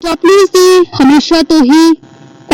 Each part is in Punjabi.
ਟੌਪਲਿਸ ਦੀ ਹਮੇਸ਼ਾ ਤੋਂ ਹੀ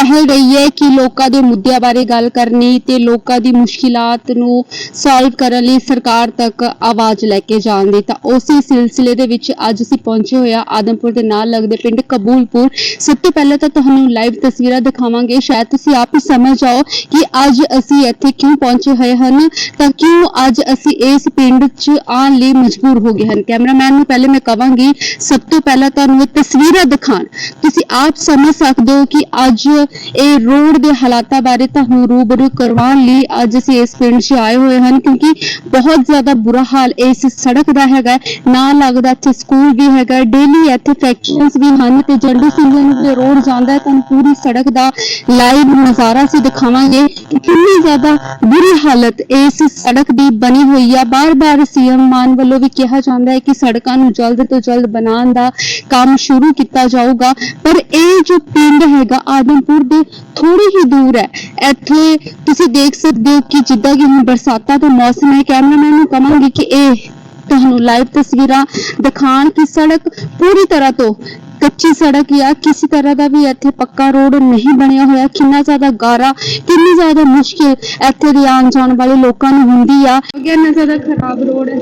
ਪਹਿਲ ਰਹੀ ਹੈ ਕਿ ਲੋਕਾਂ ਦੇ ਮੁੱਦਿਆਂ ਬਾਰੇ ਗੱਲ ਕਰਨੀ ਤੇ ਲੋਕਾਂ ਦੀ ਮੁਸ਼ਕਿਲਾਂ ਨੂੰ ਸੋਲਵ ਕਰਨ ਲਈ ਸਰਕਾਰ ਤੱਕ ਆਵਾਜ਼ ਲੈ ਕੇ ਜਾਣ ਦੀ। ਤਾਂ ਉਸੇ ਸਿਲਸਿਲੇ ਦੇ ਵਿੱਚ ਅੱਜ ਅਸੀਂ ਪਹੁੰਚੇ ਹੋਇਆ ਆਦਮਪੁਰ ਦੇ ਨਾਲ ਲੱਗਦੇ ਪਿੰਡ ਕਬੂਲਪੁਰ। ਸਭ ਤੋਂ ਪਹਿਲਾਂ ਤਾਂ ਤੁਹਾਨੂੰ ਲਾਈਵ ਤਸਵੀਰਾਂ ਦਿਖਾਵਾਂਗੇ। ਸ਼ਾਇਦ ਤੁਸੀਂ ਆਪ ਹੀ ਸਮਝ ਆਓ ਕਿ ਅੱਜ ਅਸੀਂ ਇੱਥੇ ਕਿਉਂ ਪਹੁੰਚੇ ਹੋਏ ਹਨ, ਤਾਂ ਕਿਉਂ ਅੱਜ ਅਸੀਂ ਇਸ ਪਿੰਡ 'ਚ ਆਉਣ ਲਈ ਮਜਬੂਰ ਹੋ ਗਏ ਹਨ। ਕੈਮਰਾਮੈਨ ਨੂੰ ਪਹਿਲੇ ਮੈਂ ਕਵਾਂਗੀ, ਸਭ ਤੋਂ ਪਹਿਲਾਂ ਤੁਹਾਨੂੰ ਇਹ ਤਸਵੀਰਾਂ ਦਿਖਾਣ ਤੁਸੀਂ ਆਪ ਸਮਝ ਸਕਦੇ ਹੋ ਕਿ ਅੱਜ ਇਹ ਰੋਡ ਦੇ ਹਾਲਾਤਾਂ ਬਾਰੇ ਤੁਹਾਨੂੰ ਰੂਬਰੂ ਕਰਵਾਉਣ ਲਈ ਅੱਜ ਅਸੀਂ ਇਸ ਪਿੰਡ 'ਚ ਆਏ ਹੋਏ ਹਨ, ਕਿਉਂਕਿ ਬਹੁਤ ਜ਼ਿਆਦਾ ਬੁਰਾ ਹਾਲ ਇਸ ਸੜਕ ਦਾ ਹੈਗਾ ਨਾ ਲੱਗਦਾ ਇੱਥੇ ਸਕੂਲ ਵੀ ਹੈਗਾ ਡੇਲੀ ਇੱਥੇ ਫੈਕਟਰੀਜ਼ ਵੀ ਹਨ ਤੇ ਜੰਡੂ ਸਿੰਘ ਦੇ ਰੋਡ ਜਾਂਦਾ ਹੈ ਤੁਹਾਨੂੰ ਪੂਰੀ ਸੜਕ ਦਾ ਲਾਈਵ ਨਜ਼ਾਰਾ ਅਸੀਂ ਦਿਖਾਵਾਂਗੇ ਕਿ ਕਿੰਨੀ ਜ਼ਿਆਦਾ ਬੁਰੀ ਹਾਲਤ ਇਸ ਸੜਕ ਦੀ ਬਣੀ ਹੋਈ ਆ। ਬਾਰ-ਬਾਰ ਸੀਐਮ ਮਾਨ ਵੱਲੋਂ ਵੀ ਕਿਹਾ ਜਾਂਦਾ ਹੈ ਕਿ ਸੜਕਾਂ ਨੂੰ ਜਲਦ ਤੋਂ ਜਲਦ ਬਣਾਉਣ ਦਾ ਕੰਮ ਸ਼ੁਰੂ ਕੀਤਾ ਜਾਊਗਾ। ਪਰ ਇਹ ਜੋ ਪਿੰਡ ਹੈਗਾ, ਆਦਮਪੁਰ ਦੇ ਥੋੜੀ ਹੀ ਦੂਰ ਹੈ। ਇੱਥੇ ਤੁਸੀਂ ਦੇਖ ਸਕਦੇ ਹੋ ਕਿ ਜਿੱਦਾਂ ਕਿ ਹੁਣ ਬਰਸਾਤਾਂ ਦਾ ਮੌਸਮ ਹੈ ਕੈਮਰਾਮੈਨ ਨੂੰ ਕਹਾਂਗੀ ਕਿ ਇਹ ਤੁਹਾਨੂੰ ਲਾਈਵ ਤਸਵੀਰਾਂ ਦਿਖਾਣ ਕਿ ਸੜਕ ਪੂਰੀ ਤਰ੍ਹਾਂ ਤੋਂ ਕੱਚੀ ਸੜਕ ਜਾਂ ਕਿਸੇ ਤਰ੍ਹਾਂ ਦਾ ਵੀ ਇੱਥੇ ਪੱਕਾ ਰੋਡ ਨਹੀਂ ਬਣਿਆ ਹੋਇਆ ਕਿੰਨਾ ਜ਼ਿਆਦਾ ਗਾਰਾ ਕਿੰਨੀ ਜ਼ਿਆਦਾ ਮੁਸ਼ਕਿਲ ਇੱਥੇ ਦੇ ਆਉਣ ਜਾਣ ਵਾਲੇ ਲੋਕਾਂ ਨੂੰ ਹੁੰਦੀ ਆ ਕਿੰਨਾ ਜ਼ਿਆਦਾ ਖਰਾਬ ਰੋਡ ਹੈ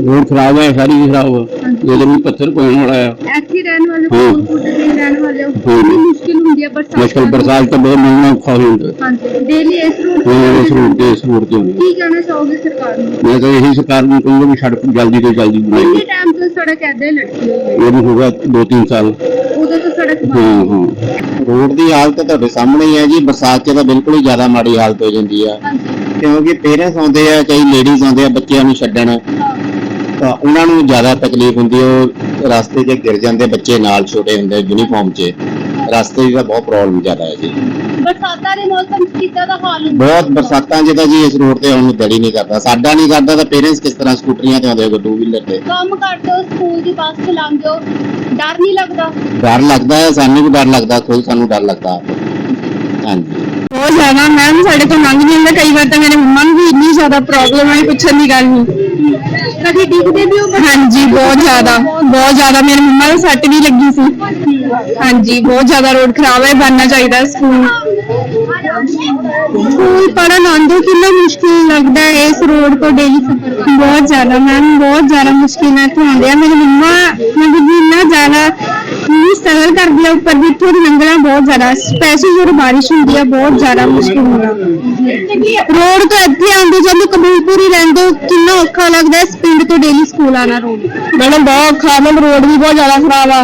रोड खराब है सारी ही खराब है ये जमीन पत्थर पड़ने वाला है ਇੱਥੇ ਰਹਿਣ ਵਾਲੇ ਹਾਂ। ਕੋਲਪੁਰ ਦੇ ਵਿੱਚ ਰਹਿਣ ਵਾਲੇ ਹੋ ਹਾਂ। ਕਿੰਨੀ ਮੁਸ਼ਕਿਲ ਹੁੰਦੀ ਹੈ ਬਰਸਾਤ मुश्किल बरसात का बहुत महंगा औखा हो जाता है ਹਾਂਜੀ ਡੇਲੀ ਇਸ ਰੋਡ हाँ, इस रोड के इस रोड के ਕੀ ਕਹਿਣਾ ਚਾਹੋਗੇ ਸਰਕਾਰ ਨੂੰ मैं तो यही सरकार को कहूँगा कि सड़क जल्दी से जल्दी ਕਿੰਨੇ बनाएगी ਟਾਈਮ ਤੋਂ ਸੜਕ ਐਦਾਂ ਹੀ ਲਟਕੀ ਹੋਈ ਹੈ ये भी होगा दो तीन साल ਉਦੋਂ ਤੋਂ ਸੜਕ ਬੰਦ। ਹਾਂ ਹਾਂ। ਰੋਡ ਦੀ ਹਾਲਤ ਤੁਹਾਡੇ ਸਾਹਮਣੇ ਹੀ ਹੈ ਜੀ। ਬਰਸਾਤ 'ਚ ਤਾਂ ਬਿਲਕੁਲ ਹੀ ਜ਼ਿਆਦਾ ਮਾੜੀ ਹਾਲਤ ਹੋ ਜਾਂਦੀ ਆ। ਹਾਂਜੀ। ਕਿਉਂਕਿ ਪੇਰੈਂਟਸ ਆਉਂਦੇ ਆ ਕਈ ਲੇਡੀਜ਼ ਆਉਂਦੇ ਆ ਬੱਚਿਆਂ ਨੂੰ ਛੱਡਣ। ਤਾਂ ਉਹਨਾਂ ਨੂੰ ਜ਼ਿਆਦਾ ਤਕਲੀਫ ਹੁੰਦੀ ਹੈ ਉਹ ਰਸਤੇ 'ਚ ਗਿਰ ਜਾਂਦੇ ਬੱਚੇ ਨਾਲ ਛੋਟੇ ਹੁੰਦੇ ਯੂਨੀਫਾਰਮ 'ਚ। ਰਸਤੇ 'ਚ ਤਾਂ ਬਹੁਤ ਪ੍ਰੋਬਲਮ ਜ਼ਿਆਦਾ ਹੈ ਜੀ। ਬਰਸਾਤਾਂ ਦੇ ਮੌਸਮ 'ਚ ਕਿੱਦਾਂ ਦਾ ਹਾਲ ਹੁੰਦਾ? ਬਹੁਤ ਬਰਸਾਤਾਂ ਤਾਂ ਜੀ ਇਸ ਰੋਡ ਤੇ ਆਉਣ ਨੂੰ ਦਿਲ ਹੀ ਨਹੀਂ ਕਰਦਾ। ਸਾਡਾ ਨਹੀਂ ਕਰਦਾ ਤਾਂ ਪੇਰੈਂਟਸ ਕਿਸ ਤਰ੍ਹਾਂ ਸਕੂਟਰੀਆਂ ਤੇ ਆਉਂਦੇ ਹੋ ਟੂ ਵੀਲਰ ਤੇ? ਕੰਮ ਕਰਦੇ ਹੋ ਸਕੂਲ ਦੀ ਬੱਸ ਚਲਾਉਂਦੇ ਹੋ ਡਰ ਨਹੀਂ ਲੱਗਦਾ? ਡਰ ਲੱਗਦਾ ਹੈ ਸਾਨੂੰ ਵੀ ਡਰ ਲੱਗਦਾ ਖੁਦ ਸਾਨੂੰ ਡਰ ਲੱਗਦਾ। ਹਾਂਜੀ। ਬਹੁਤ ਜ਼ਿਆਦਾ ਮੈਮ ਸਾਡੇ ਤੋਂ ਲੰਘ ਨਹੀਂ ਹੁੰਦਾ। ਕਈ ਵਾਰ ਤਾਂ ਮੇਰੇ ਮੰਮਾ ਨੂੰ ਵੀ ਇੰਨੀ ਜ਼ਿਆਦਾ ਪ੍ਰੋਬਲਮ ਹੈ ਪੁੱਛਣ ਦੀ ਗੱਲ ਨਹੀਂ। ਕਦੀ ਡਿੱਗਦੇ ਵੀ ਹੋ ਹਾਂਜੀ, ਬਹੁਤ ਜ਼ਿਆਦਾ ਬਹੁਤ ਜ਼ਿਆਦਾ। ਮੇਰੇ ਮੰਮਾ ਨੂੰ ਸੱਟ ਵੀ ਲੱਗੀ ਸੀ। ਹਾਂਜੀ, ਬਹੁਤ ਜ਼ਿਆਦਾ ਰੋਡ ਖਰਾਬ ਹੈ, ਬਣਨਾ ਚਾਹੀਦਾ ਸਕੂਲ। ਸਕੂਲ ਪੜਨ ਆਉਂਦੇ ਕਿੰਨਾ ਮੁਸ਼ਕਿਲ ਲੱਗਦਾ ਹੈ? ਇਸ ਰੋਡ ਤੋਂ ਡੇਲੀ ਬਹੁਤ ਜ਼ਿਆਦਾ ਮੈਮ ਬਹੁਤ ਜ਼ਿਆਦਾ ਮੁਸ਼ਕਿਲ ਹੈ ਇੱਥੋਂ ਆਉਂਦੇ ਆ ਮੇਰੇ ਮੰਮਾ ਮਤਲਬ ਕਿ ਇੰਨਾ ਜ਼ਿਆਦਾ ਨਹੀਂ ਸਟਰਗਲ ਕਰਦੀ ਆ ਉੱਪਰ ਵੀ ਇੱਥੋਂ ਦੀ ਲੰਘਣਾ ਬਹੁਤ ਜ਼ਿਆਦਾ ਸਪੈਸ਼ਲ ਜਦੋਂ ਬਾਰਿਸ਼ ਹੁੰਦੀ ਆ ਬਹੁਤ ਜ਼ਿਆਦਾ ਮੁਸ਼ਕਿਲ ਹੁੰਦਾ। ਰੋਡ ਤੋਂ ਇੱਥੇ ਆਉਂਦੇ ਜਦੋਂ ਕਬੂਲਪੁਰ ਰਹਿੰਦੇ ਕਿੰਨਾ ਔਖਾ ਲੱਗਦਾ ਇਸ ਪਿੰਡ ਤੋਂ ਡੇਲੀ ਸਕੂਲ ਆਣਾ ਰੋਡ ਮੈਡਮ ਬਹੁਤ ਔਖਾ ਮੈਮ ਰੋਡ ਵੀ ਬਹੁਤ ਜ਼ਿਆਦਾ ਖਰਾਬ ਆ।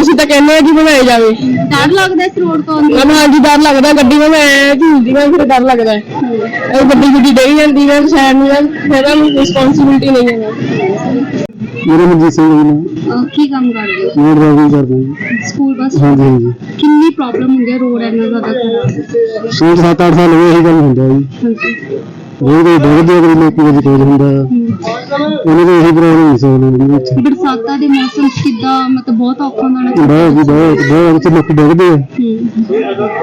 ਅਸੀਂ ਤਾਂ ਕਹਿੰਦੇ ਆ ਕਿ ਬਣਾਏ ਜਾਵੇ। ਡਰ ਲੱਗਦਾ ਇਸ ਰੋਡ ਤੋਂ ਆਉਂਦੇ ਮੈਨੂੰ ਹਾਂਜੀ ਡਰ ਲੱਗਦਾ ਗੱਡੀ ਵਿੱਚ ਮੈਂ ਝੂਲਦੀ ਮੈਂ ਫਿਰ ਡਰ ਲੱਗਦਾ ਹੈ। ਇਹ ਗੱਡੀ ਗੁੱਡੀ ਡੇਈ ਜਾਂਦੀ ਹੈ ਸਾਈਡ ਨੂੰ ਮੇਰਾ ਰਿਸਪੌਂਸਿਬਿਲਟੀ ਨਹੀਂ ਹੈ ਮੇਰਾ ਮਨਜੀਤ ਸਿੰਘ ਜੀ ਨੇ ਕੀ ਕੰਮ ਕਰਦੇ ਹੋ? ਮੈਂ ਡਰਾਈਵਿੰਗ ਕਰਦਾ ਜੀ। ਸਕੂਲ ਬੱਸ ਹਾਂਜੀ ਹਾਂਜੀ। ਕਿੰਨੀ ਪ੍ਰੋਬਲਮ ਹੁੰਦੀ ਹੈ ਰੋਡ ਇੰਨਾ ਜ਼ਿਆਦਾ ਖਰਾਬ? ਛੇ ਸੱਤ ਅੱਠ ਸਾਲ ਹੋਏ ਇਹੀ ਕੰਮ ਹੁੰਦਾ ਜੀ। ਹਾਂਜੀ। ਬਹੁਤ ਡਰਦੇ ਅਗਰ ਲੋਕੀ ਵਿੱਚ ਕੋਲ ਹੁੰਦਾ। ਆ ਉਹਨਾਂ ਦੇ ਇਹੀ ਪ੍ਰੋਬਲਮ ਨਹੀਂ ਸੀ ਉਹਨਾਂ ਦੇ ਵਿੱਚ ਬਰਸਾਤਾਂ ਦੇ ਮੌਸਮ 'ਚ ਕਿੱਦਾਂ ਮਤਲਬ ਬਹੁਤ ਔਖਾ ਹੁੰਦਾ ਨਾ। ਬਹੁਤ ਜੀ ਬਹੁਤ ਬਹੁਤ ਉੱਥੇ ਲੋਕੀ ਡਰਦੇ ਆ। ਹੂੰ।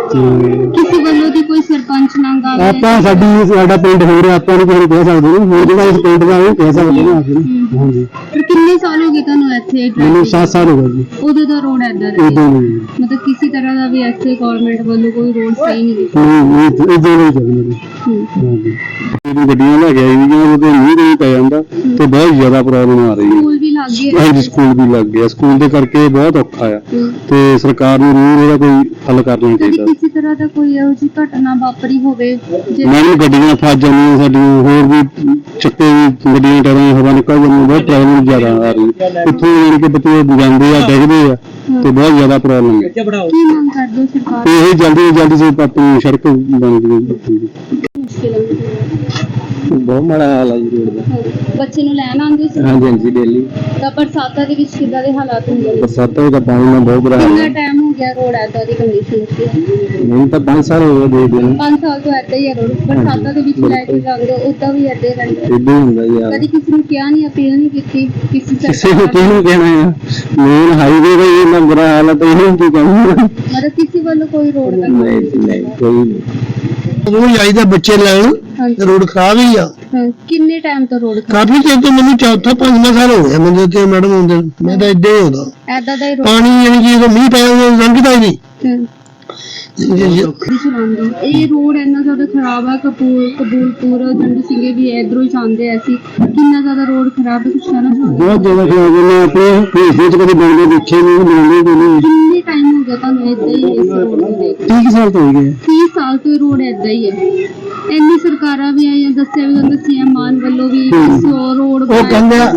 ਤੇ ਕਿਸੇ ਵੱਲੋਂ ਦੀ ਕੋਈ ਸਰਪੰਚ ਨਾਲ ਗੱਲ ਹੈ? ਆਪਾਂ ਸਾਡੀ ਸਾਡਾ ਪਿੰਡ ਹੋ ਰਿਹਾ ਆਪਾਂ ਨੂੰ ਕੋਈ ਕਹਿ ਸਕਦੇ ਨਹੀਂ ਹੋਰ ਜਿਹੜਾ ਇਸ ਪਿੰਡ ਦਾ ਉਹ ਕਹਿ ਸਕਦੇ ਨੇ ਆਖਰ ਹਾਂਜੀ। ਪਰ ਕਿੰਨੇ ਸਾਲ ਹੋ ਗਏ ਤੁਹਾਨੂੰ ਇੱਥੇ ਮੈਨੂੰ driving? 7 ਸਾਲ ਹੋ ਗਏ ਜੀ। ਉਦੋਂ ਦਾ ਰੋਡ ਐਦਾਂ ਦਾ ਇਦਾਂ ਨਹੀਂ ਮਤਲਬ ਕਿਸੇ ਤਰ੍ਹਾਂ ਦਾ ਵੀ ਇੱਥੇ ਗਵਰਨਮੈਂਟ ਵੱਲੋਂ ਕੋਈ ਰੋਡ ਸਹੀ ਨਹੀਂ ਕੀਤਾ ਨਹੀਂ ਇਦਾਂ ਨਹੀਂ ਚੱਲਦਾ ਹੂੰ। ਹਾਂਜੀ। ਇਹ ਗੱਡੀਆਂ ਲੈ ਕੇ ਆਈ ਵੀ ਉਹਦੇ ਮੀਂਹ ਨਹੀਂ ਪੈ ਜਾਂਦਾ ਤੇ ਬਹੁਤ ਜ਼ਿਆਦਾ ਪ੍ਰੋਬਲਮ ਆ ਰਹੀ ਹੈ। ਸਕੂਲ ਵੀ ਲੱਗ ਹਾਂਜੀ ਸਕੂਲ ਵੀ ਲੱਗ ਗਿਆ। ਸਕੂਲ ਦੇ ਕਰਕੇ ਬਹੁਤ ਔਖਾ ਆ। ਹੂੰ। ਤੇ ਸਰਕਾਰ ਨੂੰ ਜ਼ਰੂਰ ਇਹਦਾ ਕੋਈ ਹੱਲ ਕਰਨਾ ਕਦੀ ਚਾਹੀਦਾ। ਕਿਸੇ ਤਰ੍ਹਾਂ ਦਾ ਕੋਈ ਇਹੋ ਜਿਹੀ ਘਟਨਾ ਵਾਪਰੀ ਹੋਵੇ ਜੇ ਮੈਨੂੰ ਗੱਡੀਆਂ ਫਸ ਜਾਂਦੀਆਂ ਸਾਡੀਆਂ ਹੋਰ ਵੀ ਚੱਕੇ ਵੀ ਗੱਡੀਆਂ ਟਰਾਂ ਹਵਾ ਨਿਕਲ ਜਾਂਦੀ ਬਹੁਤ ਪ੍ਰੋਬਲਮ ਜ਼ਿਆਦਾ ਆ ਰਹੀ ਇੱਥੋਂ ਜਿਹੜੇ ਕਿ ਬੱਚੇ ਜਾਂਦੇ ਆ ਡਿੱਗਦੇ ਆ ਤੇ ਬਹੁਤ ਜ਼ਿਆਦਾ ਪ੍ਰੋਬਲਮ ਹੈ ਕੀ ਮੰਗ ਕਰਦੇ ਹੋ ਸਰਕਾਰ? ਤੇ ਇਹ ਜਲਦੀ ਤੋਂ ਜਲਦੀ ਸੇ ਆਪਣੀ ਸੜਕ ਬਣ ਜਾਵੇ ਮੁਸ਼ਕਿਲ ਹੈ ਬਹੁਤ ਮਾੜਾ ਹਾਲ ਹੈ ਜੀ ਰੋਡ ਦਾ। ਬੱਚੇ ਨੂੰ ਲੈਣ ਆਉਂਦੇ ਸੀ? ਹਾਂਜੀ ਹਾਂਜੀ ਡੇਲੀ ਤਾਂ ਬਰਸਾਤਾਂ ਦੇ ਵਿੱਚ ਕਿੱਦਾਂ ਦੇ ਹਾਲਾਤ ਹੁੰਦੇ ਨੇ ਬਰਸਾਤਾਂ ਦਾ ਪਾਣੀ ਨਾਲ ਬਹੁਤ ਬੁਰਾ ਹਾਲ ਕਿੰਨਾ ਹੈ ਟਾਈਮ ਹੋ ਗਿਆ ਰੋਡ ਐਦਾਂ ਦੀ ਕੰਡੀਸ਼ਨ 'ਚ ਨਹੀਂ ਤਾਂ 5 ਸਾਲ ਹੋ ਗਏ ਦੇ ਦਿਨ 5 ਸਾਲ ਤੋਂ ਐਦਾਂ ਹੀ ਹੈ ਰੋਡ। ਬਰਸਾਤਾਂ ਦੇ ਵਿੱਚ ਲੈ ਕੇ ਜਾਂਦੇ ਉਦਾਂ ਵੀ ਐਦਾਂ ਹੀ ਰਹਿੰਦੇ। ਇਦਾਂ ਹੀ ਹੁੰਦਾ ਯਾਰ ਕਦੀ ਕਿਸੇ ਨੂੰ ਕਿਹਾ ਨਹੀਂ ਅਪੀਲ ਨਹੀਂ ਕੀਤੀ ਕਿਸੇ ਕਿਸੇ ਨੂੰ ਕਿਹਨੂੰ ਕਹਿਣਾ ਹੈ ਮੇਨ ਹਾਈਵੇ ਦਾ ਇੰਨਾ ਬੁਰਾ ਹਾਲ ਹੈ ਤਾਂ ਇਹਨੂੰ ਕੀ ਕਹਿਣਾ? ਮਤਲਬ ਕਿਸੇ ਵੱਲੋਂ ਕੋਈ ਰੋਡ ਦਾ ਨਹੀਂ ਜੀ, ਨਹੀਂ ਕੋਈ ਨਹੀਂ। ਉਹਨੂੰ ਚਾਹੀਦਾ ਬੱਚੇ ਲੈਣ। ਹਾਂਜੀ। ਰੋਡ ਖਰਾਬ ਹੀ ਆ। ਹਾਂ, ਕਿੰਨੇ ਟਾਈਮ ਤੋਂ ਰੋਡ ਕਾਫੀ ਚਿਰ ਤੋਂ ਮੈਨੂੰ ਚੌਥਾ ਪੰਜਵਾਂ ਸਾਲ ਹੋ ਗਿਆ ਮੈਨੂੰ ਤੇ ਮੈਡਮ ਹੁੰਦੇ ਨੂੰ। ਮੈਂ ਤਾਂ ਇੱਦਾਂ ਹੀ ਹੁੰਦਾ। ਐਦਾਂ ਦਾ ਹੀ ਰੋਡ ਪਾਣੀ ਯਾਨੀ ਕਿ ਜਦੋਂ ਮੀਂਹ ਪਿਆ ਉਹ ਲੰਘਦਾ ਹੀ ਨਹੀਂ। ਜੇ- ਜੇ- ਚਲਾਉਂਦੇ ਇਹ ਰੋਡ ਇੰਨਾ ਜ਼ਿਆਦਾ ਖਰਾਬ ਹੈ ਕਪੂਰ ਕਬੂਲਪੁਰ ਜੰਡ ਸਿੰਘੇ ਵੀ ਇਧਰੋਂ ਹੀ ਜਾਂਦੇ ਐ ਸੀ ਕਿੰਨਾ ਜ਼ਿਆਦਾ ਰੋਡ ਖਰਾਬ ਹੈ ਕੁਛ ਕਹਿਣਾ ਚਾਹੁੰਦੇ ਬਹੁਤ ਜ਼ਿਆਦਾ ਖਰਾਬ ਹੈ ਮੈਂ ਆਪਣੇ ਭੇਜਦੇ ਚ ਕਦੇ ਬਣਦੇ ਦੇਖੇ ਨਹੀਂ ਬਣਦੇ ਕੋਈ ਨਹੀਂ। ਕਿੰਨੇ ਟਾਈਮ ਹੋ ਗਿਆ ਤੁਹਾਨੂੰ ਏਦਾਂ ਹੀ ਇਸ ਰੋਡ ਨੂੰ ਦੇਖ 30 ਸਾਲ ਤੋਂ ਹੋ ਗਏ। 30 ਸਾਲ ਤੋਂ ਰੋਡ ਏਦਾਂ ਹੀ ਹੈ। ਇੰਨੀ ਸਰਕਾਰਾਂ ਵੀ ਆਈਆਂ ਦੱਸਿਆ ਵੀ ਜਾਂਦਾ ਸੀਐਮ ਮਾਨ ਵੱਲੋਂ ਵੀ ਸੋ ਰੋਡ ਉਹ ਕਹਿੰਦੇ ਆ,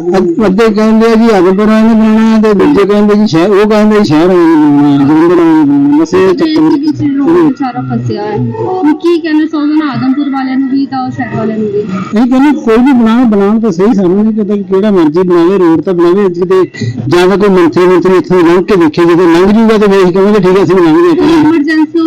ਅੱਧੇ ਕਹਿੰਦੇ ਆ ਜੀ ਅਗਪੁਰਾਂ ਨੇ ਬਣਾਉਣਾ ਤੇ ਦੂਜੇ ਕਹਿੰਦੇ ਜੀ ਸ਼ਹਿਰ ਉਹ ਕਹਿੰਦੇ ਜੀ ਸ਼ਹਿਰ ਵਾਲੇ ਨੇ ਬਣਾਉਣਾ ਜਲੰਧਰ ਵਾਲੇ ਨੇ ਬਣਾਉਣਾ ਬਸ ਇਹ ਚੱਕਰ ਵਿੱਚ ਰੋਡ ਵਿਚਾਰਾ ਫਸਿਆ ਹੈ। ਹੁਣ ਕੀ ਚਾਹੋਗੇ ਨਾ ਆਦਮਪੁਰ ਵਾਲਿਆਂ ਨੂੰ ਵੀ ਤਾਂ ਸ਼ਹਿਰ ਵਾਲਿਆਂ ਨੂੰ ਵੀ। ਇਹ ਕਹਿੰਦੇ ਕੋਈ ਵੀ ਬਣਾਉਣ ਬਣਾਉਣ ਤਾਂ ਸਹੀ ਸਾਨੂੰ ਨਹੀਂ ਪਤਾ ਕਿ ਕਿਹੜਾ ਮਰਜ਼ੀ ਬਣਾਵੇ ਰੋਡ ਤਾਂ ਬਣਾਵੇ ਕਿਤੇ ਜਾਂ ਤਾਂ ਕੋਈ ਮੰਤਰੀ ਮੰਤਰੀ ਇੱਥੋਂ ਲੰਘ ਕੇ ਦੇਖੇ ਜਦੋਂ ਲੰਘ ਜੂਗਾ ਤਾਂ ਵੇਖ ਕਹਾਂਗੇ ਠੀਕ ਹੈ ਅਸੀਂ ਲੰਘ ਗਏ ਐਮਰਜੈਂਸੀ ਹੋ